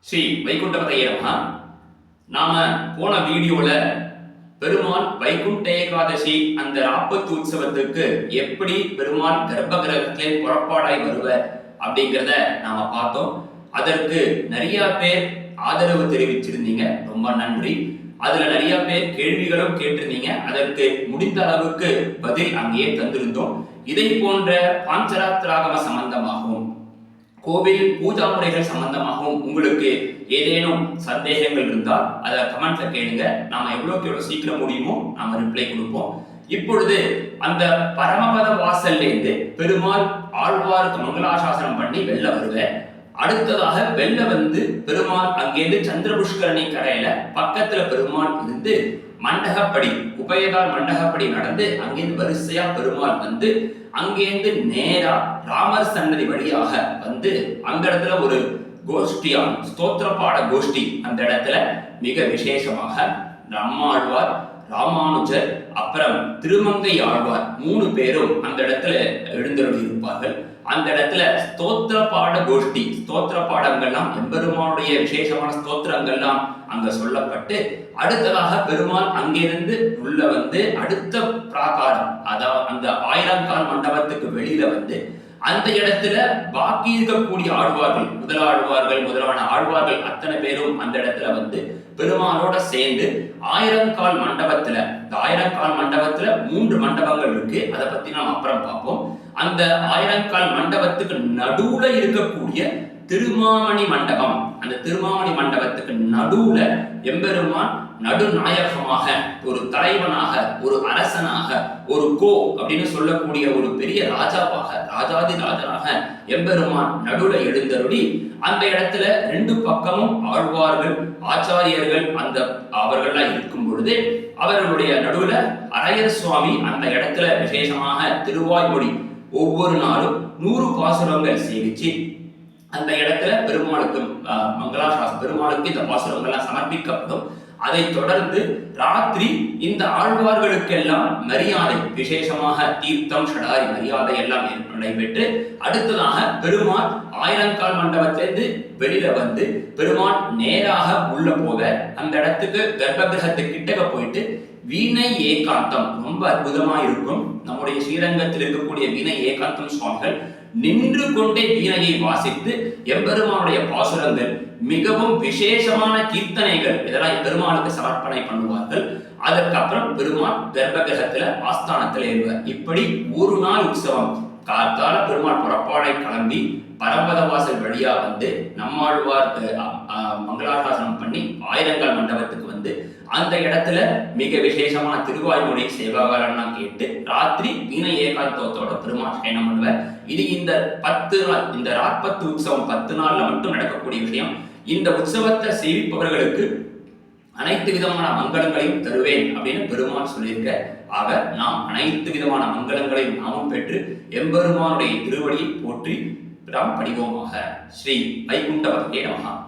ஸ்ரீ வைகுண்டபத நமஹ. நாம போன வீடியோல பெருமான் வைகுண்ட ஏகாதசி அந்த ராப்பத்து உற்சவத்துக்கு எப்படி பெருமான் கர்ப்ப கிரகத்திலே புறப்பாடாய் வருவர் அப்படிங்கிறத நாம பார்த்தோம். அதற்கு நிறைய பேர் ஆதரவு தெரிவிச்சிருந்தீங்க. ரொம்ப நன்றி. அதுல நிறைய பேர் கேள்விகளும் கேட்டிருந்தீங்க. அதற்கு முடிந்த அளவுக்கு பதில் அங்கேயே தந்திருந்தோம். இதை போன்ற பாஞ்சராத்திராகம சம்பந்தமாகவும் கோவில் பூஜா முறைகள் சம்பந்தமாகவும் உங்களுக்கு ஏதேனும் சந்தேகங்கள் இருந்தால் அதை கமெண்ட்ல கேளுங்க. நாம எவ்வளோக்கு எவ்வளோ சீக்கிரம் முடியுமோ நாம ரிப்ளை கொடுப்போம். இப்பொழுது அந்த பரமபத வாசல்ல இருந்து பெருமாள் ஆழ்வாருக்கு மங்களாசாசனம் பண்ணி வெளில வருவேன் அடுத்ததாக வெளில வந்து பெருமாள் அங்கேருந்து சந்திரபுஷ்கரணி கரையில பக்கத்துல பெருமாள் இருந்து மண்டகப்படி உபயதால் மண்டகப்படி நடந்து அங்கேருந்து வரிசையா பெருமாள் வந்து அங்கேருந்து நேரா ராமர் சன்னதி வழியாக வந்து அந்த இடத்துல ஒரு கோஷ்டியா ஸ்தோத்திர பாட கோஷ்டி அந்த இடத்துல மிக விசேஷமாக நம்மாழ்வார் ராமானுஜர் அப்புறம் திருமங்கை ஆழ்வார் மூணு பேரும் அந்த இடத்துல எழுந்தருளி இருப்பார்கள் அந்த இடத்துல ஸ்தோத்திர பாட கோஷ்டி ஸ்தோத்திர பாடங்கள்லாம் எம்பெருமானுடைய விசேஷமான ஸ்தோத்திரங்கள்லாம் அங்க சொல்லப்பட்டு அடுத்ததாக பெருமாள் அங்கிருந்து உள்ள வந்து அடுத்த பிராகாரம் அதாவது அந்த ஆயிரங்கால் மண்டபத்துக்கு வெளியில வந்து அந்த இடத்துல பாக்கி இருக்கக்கூடிய ஆழ்வார்கள் முதலாழ்வார்கள் முதலான ஆழ்வார்கள் அத்தனை பேரும் அந்த இடத்துல வந்து பெருமானோட சேர்ந்து ஆயிரங்கால் மண்டபத்துல இந்த ஆயிரங்கால் மண்டபத்துல மூன்று மண்டபங்கள் இருக்கு. அதை பத்தி நாம் அப்புறம் பார்ப்போம். அந்த ஆயிரங்கால் மண்டபத்துக்கு நடுவுல இருக்கக்கூடிய திருமாமணி மண்டபம் அந்த திருமாமணி மண்டபத்துக்கு நடுவுல எம்பெருமான் நடுநாயகமாக ஒரு தலைவனாக ஒரு அரசனாக ஒரு கோ அப்படின்னு சொல்லக்கூடிய ஒரு பெரிய ராஜாவாக ராஜாதி ராஜனாக எம்பெருமான் நடுவுல எழுந்தருளி அந்த இடத்துல ரெண்டு பக்கமும் ஆழ்வார்கள் ஆச்சாரியர்கள் அந்த அவர்கள்லாம் இருக்கும் பொழுது அவர்களுடைய நடுவுல அரையர் சுவாமி அந்த இடத்துல விசேஷமாக திருவாய்மொழி ஒவ்வொரு நாளும் நூறு பாசுரங்கள் சேவிச்சு அந்த இடத்துல பெருமாளுக்கு மங்களா பெருமாளுக்கு இந்த பாசுரங்கள்லாம் சமர்ப்பிக்கப்படும். அதை தொடர்ந்து ராத்திரி இந்த ஆழ்வார்களுக்கெல்லாம் மரியாதை விசேஷமாக தீர்த்தம் ஷடாரி மரியாதை எல்லாம் நடைபெற்று அடுத்ததாக பெருமாள் ஆயிரங்கால் மண்டபத்திலிருந்து வெளியில வந்து பெருமான் நேராக உள்ள போக அந்த இடத்துக்கு கர்ப்பகிரகத்து கிட்டக்க போயிட்டு வீணை ஏகாந்தம் ரொம்ப அற்புதமா இருக்கும். நம்முடைய ஸ்ரீரங்கத்தில் இருக்கக்கூடிய வீணை ஏகாந்தம் சுவாமிகள் நின்று கொண்டே வீணையை வாசித்து எம்பெருமானுடைய பாசுரங்கள் மிகவும் விசேஷமான கீர்த்தனைகள் இதெல்லாம் பெருமானுக்கு சமர்ப்பணை பண்ணுவார்கள். அதற்கப்புறம் பெருமான் கர்ப்பகிரகத்துல ஆஸ்தானத்துல ஏறுவார். இப்படி ஒரு நாள் உற்சவம். காத்தால பெருமாள் புறப்பாடை கிளம்பி பரம்பதவாசல் வழியா வந்து நம்மாழ்வார் மங்களாசாசனம் பண்ணி ஆயிரங்கால் மண்டபத்துக்கு வந்து அந்த இடத்துல மிக விசேஷமான திருவாய்மொழி சேவாகாரம்லாம் கேட்டு ராத்திரி வீண ஏகாந்தத்தோட பெருமாள் பயணம் பண்ணுவார். இது இந்த பத்து நாள் இந்த ராப்பத்து உற்சவம் பத்து நாள்ல மட்டும் நடக்கக்கூடிய விஷயம். இந்த உற்சவத்தை சேவிப்பவர்களுக்கு அனைத்து விதமான மங்களங்களையும் தருவேன் அப்படின்னு பெருமான் சொல்லியிருக்க ஆக நாம் அனைத்து விதமான மங்களங்களையும் நாமும் பெற்று எம்பெருமானுடைய திருவடியை போற்றி நாம் படிவோமாக. ஸ்ரீ வைகுண்ட நமகா